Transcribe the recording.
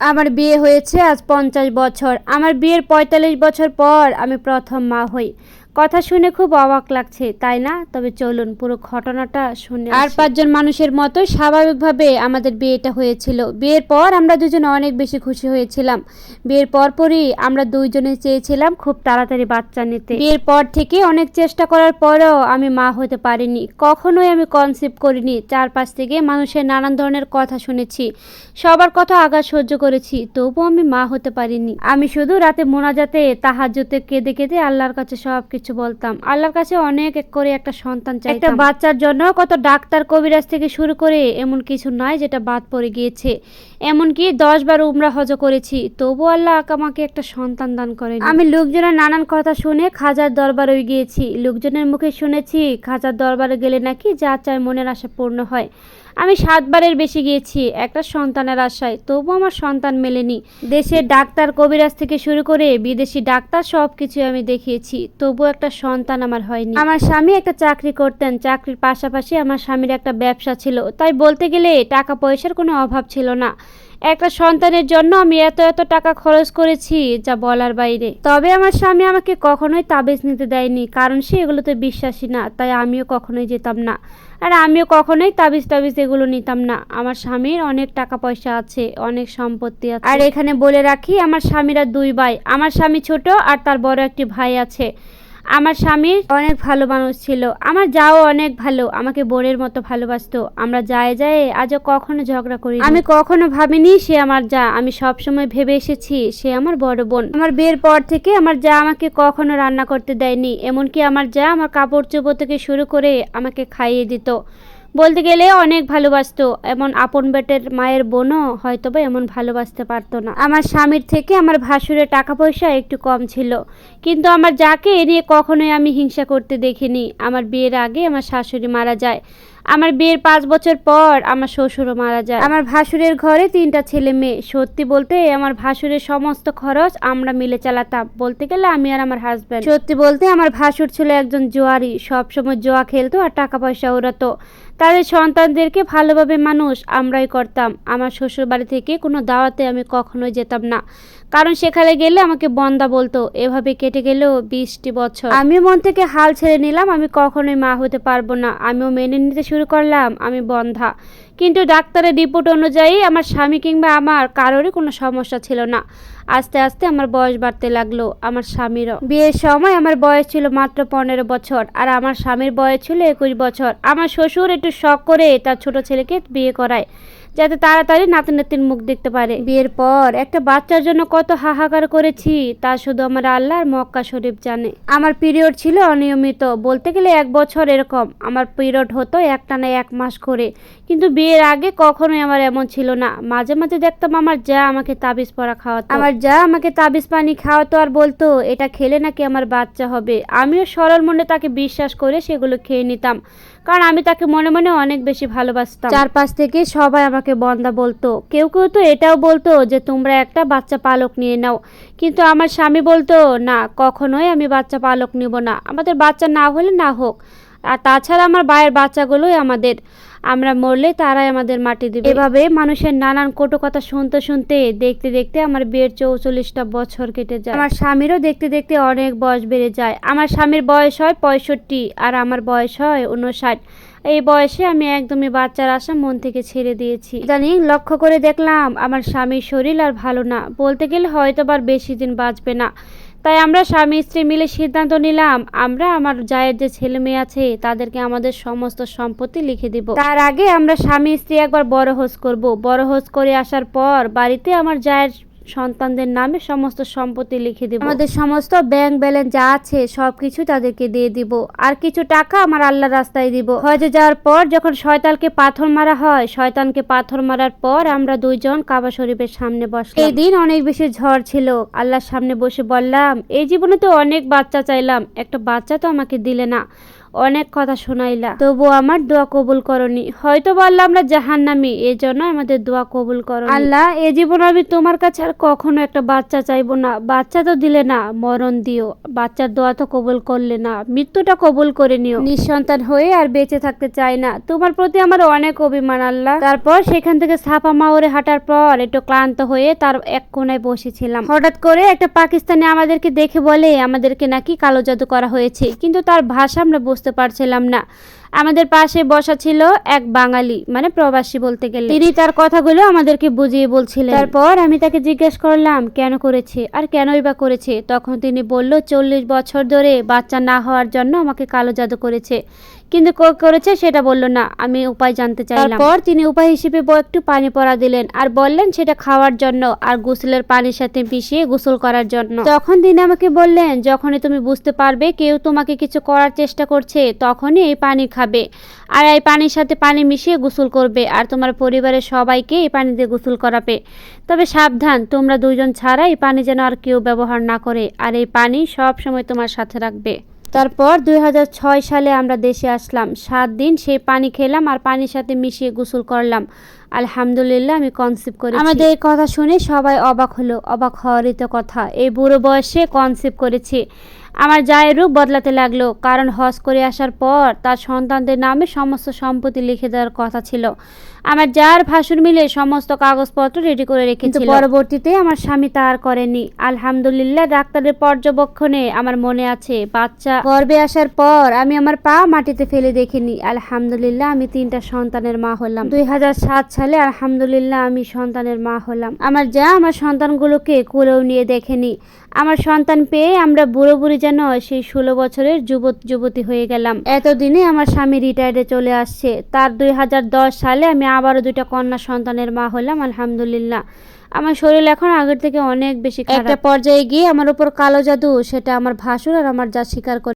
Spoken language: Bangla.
আমার বিয়ে হয়েছে আজ পঞ্চাশ বছর। আমার বিয়ের পঁয়তাল্লিশ বছর পর আমি প্রথম মা হই। কথা শুনে খুব অবাক লাগছে তাই না? তবে চলুন পুরো ঘটনাটা শুনে আর পাঁচজন মানুষের মতো স্বাভাবিকভাবে আমাদের বিয়েটা হয়েছিল। বিয়ের পর আমরা দুজন অনেক বেশি খুশি হয়েছিলাম। বিয়ের পরপরই আমরা দুইজনে চেয়েছিলাম খুব তাড়াতাড়ি বাচ্চা নিতে। বিয়ের পর থেকে অনেক চেষ্টা করার পরেও আমি মা হতে পারিনি। কখনোই আমি কনসিভ করিনি। চারপাশ থেকে মানুষের নানান ধরনের কথা শুনেছি। সবার কথা আঘাত সহ্য করেছি তবুও আমি মা হতে পারিনি। আমি শুধু রাতে মোনাজাতে তাহাজ্জুতে কেঁদে কেঁদে আল্লাহর কাছে সব কিছু বলতাম। আল্লাহর কাছে অনেক এক করে একটা সন্তান চাই একটা বাচ্চার জন্য কত ডাক্তার কবিরাজ থেকে শুরু করে এমন কিছু নয় যেটা বাদ পড়ে গিয়েছে। এমনকি দশ বার উমরা হজ করেছি তবু আল্লাহ আমাকে একটা সন্তান দান করেন। আমি লোকজনের নানান কথা শুনে খাজার দরবারে গিয়েছি। লোকজনের মুখে শুনেছি খাজার দরবারে গেলে নাকি যা চায় মনের আশা পূর্ণ হয়। আমি সাতবারের বেশি গিয়েছি, একটা সন্তানের আশায়। তবু আমার সন্তান মেলেনি। দেশের ডাক্তার কবিরাজ থেকে শুরু করে বিদেশি ডাক্তার সব কিছু আমি দেখিয়েছি, তবু একটা সন্তান আমার হয়নি। আমার স্বামী একটা চাকরি করতেন, চাকরির পাশাপাশি আমার স্বামীর একটা ব্যবসা ছিল। তাই বলতে গেলে টাকা পয়সার কোনো অভাব ছিল না। একটা সন্তানের জন্য আমি এত এত টাকা খরচ করেছি যা বলার বাইরে। তবে আমার স্বামী আমাকে কখনোই তাবিজ নিতে দেয়নি, কারণ সে এগুলোতে বিশ্বাসী না, তাই আমিও কখনোই যেতাম না। আর আমিও কখনোই তাবিজ টাবিজ এগুলো নিতাম না। আমার স্বামীর অনেক টাকা পয়সা আছে, অনেক সম্পত্তি আছে। আর এখানে বলে রাখি, আমার স্বামীরা দুই ভাই। আমার স্বামী ছোট আর তার বড় একটি ভাই আছে। আমার স্বামী অনেক ভালো মানুষ ছিল। আমার যাও অনেক ভালো, আমাকে বোনের মতো ভালোবাসতো। আমরা যায় যায় আজও কখনো ঝগড়া করি আমি কখনো ভাবিনি সে আমার যা, আমি সব সময় ভেবে এসেছি সে আমার বড় বোন। আমার বিয়ের পর থেকে আমার যা আমাকে কখনো রান্না করতে দেয়নি, এমনকি আমার যা আমার কাপড় চোপড় থেকে শুরু করে আমাকে খাইয়ে দিত। বলতে গেলে অনেক ভালোবাসত। এমন আপন বেটের মায়ের বোনও হয়তো বা এমন ভালোবাসতে পারতো না। আমার স্বামীর থেকে আমার ভাসুরের টাকা পয়সা একটু কম ছিল। কিন্তু আমার যাকে এ নিয়ে কখনোই আমি হিংসা করতে দেখিনি। আমার বিয়ের আগে আমার শাশুড়ি মারা যায়। আমার বিয়ের পাঁচ বছর পর আমার শ্বশুরও মারা যায়। আমার ভাসুরের ঘরে তিনটা ছেলে মেয়ে। সত্যি বলতে আমার ভাসুরের সমস্ত খরচ আমরা মিলে চালাতাম। বলতে গেলে আমি আর আমার হাজব্যান্ড সত্যি বলতে আমার ভাসুর ছিল একজন জোয়ারি। সবসময় জোয়া খেলতো আর টাকা পয়সা ওড়াতো তাদের সন্তানদেরকে ভালোভাবে মানুষ আমরাই করতাম। আমার শ্বশুর বাড়ি থেকে কোনো দাওয়াতে আমি কখনোই যেতাম না। কারণ সেখানে গেলে আমাকে বন্দা বলতো, এভাবে কেটে গেলেও বিশটি বছর। আমিও মন থেকে হাল ছেড়ে নিলাম, আমি কখনোই মা হতে পারব না। আমিও মেনে নিতে শুরু করলাম, আমি বন্ধা। কিন্তু ডাক্তারের রিপোর্ট অনুযায়ী আমার স্বামী কিংবা আমার কারোরই কোনো সমস্যা ছিল না। আস্তে আস্তে আমার বয়স বাড়তে লাগল, আমার স্বামীরও। বিয়ের সময় আমার বয়স ছিল মাত্র পনেরো বছর আর আমার স্বামীর বয়স ছিল একুশ বছর। আমার শ্বশুর একটু শখ করে তার ছোট ছেলেকে বিয়ে করায়। যাতে তাড়াতাড়ি নাতি নাতির মুখ দেখতে পারে। বিয়ের পর একটা বাচ্চার জন্য কত হাহাকার করেছি, তা শুধু আমার আল্লাহ আর মক্কা শরীফ জানে। আমার পিরিয়ড ছিল অনিয়মিত, বলতে গেলে এক বছর এরকম। আমার পিরিয়ড হতো একটানা এক মাস করে। কিন্তু বিয়ের আগে কখনোই আমার এমন ছিল না। মাঝে মাঝে দেখতাম আমার যা আমাকে তাবিজ পরা খাওয়াতো। আমার যা আমাকে তাবিজ পানি খাওয়াতো আর বলতো, এটা খেলে নাকি আমার বাচ্চা হবে? আমিও সরল মনে তাকে বিশ্বাস করে সেগুলো খেয়ে নিতাম। কারণ আমি তাকে মনে মনে অনেক বেশি ভালোবাসতাম। চারপাশ থেকে সবাই আমাকে বন্দা বলতো। কেউ কেউ তো এটাও বলতো যে, তোমরা একটা বাচ্চা পালক নিয়ে নাও। কিন্তু আমার স্বামী বলতো, না, কখনোই আমি বাচ্চা পালক নিব না। আমাদের বাচ্চা না হলে না হোক। আর তাছাড়া আমার বায়ের বাচ্চাগুলোই আমাদের। আমরা মরলে তারাই আমাদের মাটি দেবে। এভাবে মানুষের নানান কটু কথা শুনতে শুনতে, দেখতে দেখতে আমার বিয়ের চৌচল্লিশটা বছর কেটে যায়। আমার স্বামীরও দেখতে দেখতে অনেক বয়স বেড়ে যায়। আমার স্বামীর বয়স হয় পঁয়ষট্টি আর আমার বয়স হয় উনষাট এই বয়সে আমি একদমই বাচ্চার আশা মন থেকে ছেড়ে দিয়েছি। জানি লক্ষ্য করে দেখলাম আমার স্বামীর শরীর আর ভালো না। বলতে গেলে হয়তো আর বেশি দিন বাঁচবে না। তাই আমরা স্বামী স্ত্রী মিলে সিদ্ধান্ত নিলাম, আমরা আমার জায়ের যে ছেলে মেয়ে আছে, তাদেরকে আমাদের সমস্ত সম্পত্তি লিখে দিব। তার আগে আমরা স্বামী স্ত্রী একবার বড় হোস করব। বড় হোস করে আসার পর বাড়িতে আমার জায়ের সন্তানদের নামে সমস্ত সম্পত্তি লিখে দিব। আমাদের সমস্ত ব্যাংক ব্যালেন্স যা আছে সবকিছু তাদেরকে দিয়ে দিব। আর কিছু টাকা আমার আল্লাহ রাস্তায় দিব। হজে যাওয়ার পর যখন শয়তানকে পাথর মারা হয় শয়তানকে পাথর মারার পর আমরা দুইজন কাবা শরীফের সামনে বসলাম। এই দিন অনেক বেশি ঝড় ছিল। আল্লাহর সামনে বসে বললাম এই জীবনে তো অনেক বাচ্চা চাইলাম। একটা বাচ্চা তো আমাকে দিলে না। অনেক কথা শোনাইলা। তবু আমার দোয়া কবুল করনি। হয়তো বললাম আমরা জাহান্নামি এই জন্য আমাদের দোয়া কবুল করো আল্লাহ, এ জীবন আমি তোমার কাছে আর কখনো একটা বাচ্চা চাইব না। বাচ্চা তো দিলে না, মরণ দিও। বাচ্চার দোয়া তো কবুল করলে না, মৃত্যুটা কবুল করে নিও। নিঃসন্তান হয়ে আর বেঁচে থাকতে চাই না। তোমার প্রতি আমার অনেক অভিমান, আল্লাহ। তারপর সেখান থেকে ছাপা মাওরে হাঁটার পর একটু ক্লান্ত হয়ে তার এক কোনায় বসেছিলাম। হঠাৎ করে একটা পাকিস্তানি আমাদেরকে দেখে বলে, আমাদেরকে নাকি কালো জাদু করা হয়েছে। কিন্তু তার ভাষা আমরা বুঝতে পারছিলাম না। আমাদের পাশে বসা ছিল এক বাঙালি মানে প্রবাসী বলতে গেলে। তিনি তার কথাগুলো আমাদেরকে বুঝিয়ে বলছিলেন। তারপর আমি তাকে জিজ্ঞেস করলাম, কেন করেছে? আর কেনই বা করেছে? তখন তিনি বলল, চল্লিশ বছর ধরে বাচ্চা না হওয়ার জন্য আমাকে কালো জাদু করেছে। কিন্তু ক- করেছে সেটা বলল না। আমি উপায় জানতে চাইলাম। তারপর তিনি উপায় হিসেবে একটু পানি পরা দিলেন আর বললেন সেটা খাওয়ার জন্য আর গোসলের পানির সাথে মিশিয়ে গোসল করার জন্য। তখন তিনি আমাকে বললেন যখনই তুমি বুঝতে পারবে কেউ তোমাকে কিছু করার চেষ্টা করছে তখনই এই পানি খাবে। আর এই পানির সাথে পানি মিশিয়ে গোসল করবে আর তোমার পরিবারের সবাইকে এই পানি দিয়ে গোসল করাবে। তবে সাবধান তোমরা দুজন ছাড়া এই পানি যেন আর কেউ ব্যবহার না করে। আর এই পানি সব সময় তোমার সাথে রাখবে। তারপর দুই হাজার ছয় সালে আমরা দেশে আসলাম। সাত দিন সেই পানি খেলাম আর পানির সাথে মিশিয়ে গোসল করলাম। আলহামদুলিল্লাহ আমি কনসিভ করি আমাদের এই কথা শুনে সবাই অবাক হলো, অবাক হওয়ারই তো কথা। এই বুড়ো বয়সে কনসিভ করেছি। আমার জায়ের রূপ বদলাতে লাগল, কারণ হজ করে আসার পর তার সন্তানদের নামে সমস্ত সম্পত্তি লিখে দেওয়ার কথা ছিল। আমার যার ভাসুর মিলে সমস্ত কাগজপত্র রেডি করে রেখেছিল। পরবর্তীতে আমার স্বামী তা আর করেনি। আলহামদুলিল্লাহ ডাক্তারের পর্যবেক্ষণে আমার মনে আছে বাচ্চা গর্বে আসার পর আমি আমার পা মাটিতে ফেলে দেখিনি। আলহামদুলিল্লাহ আমি তিনটা সন্তানের মা হলাম। দুই হাজার সাত সালে আলহামদুলিল্লাহ আমি সন্তানের মা হলাম। আমার যা আমার সন্তানগুলোকে কোলেও নিয়ে দেখেনি। আমার সন্তান পেয়ে আমরা বুড়ো বুড়ি যেন সেই ষোলো বছরের যুবক যুবতী হয়ে গেলাম। এতদিনে আমার স্বামী রিটায়ার্ডে চলে আসছে। তার দুই হাজার দশ সালে আমি আবারও দুইটা কন্যা সন্তানের মা হলাম, আলহামদুলিল্লাহ। আমার শরীর এখন আগের থেকে অনেক বেশি একটা পর্যায়ে গিয়ে আমার উপর কালো জাদু, সেটা আমার ভাসুর আর আমার যা স্বীকার করে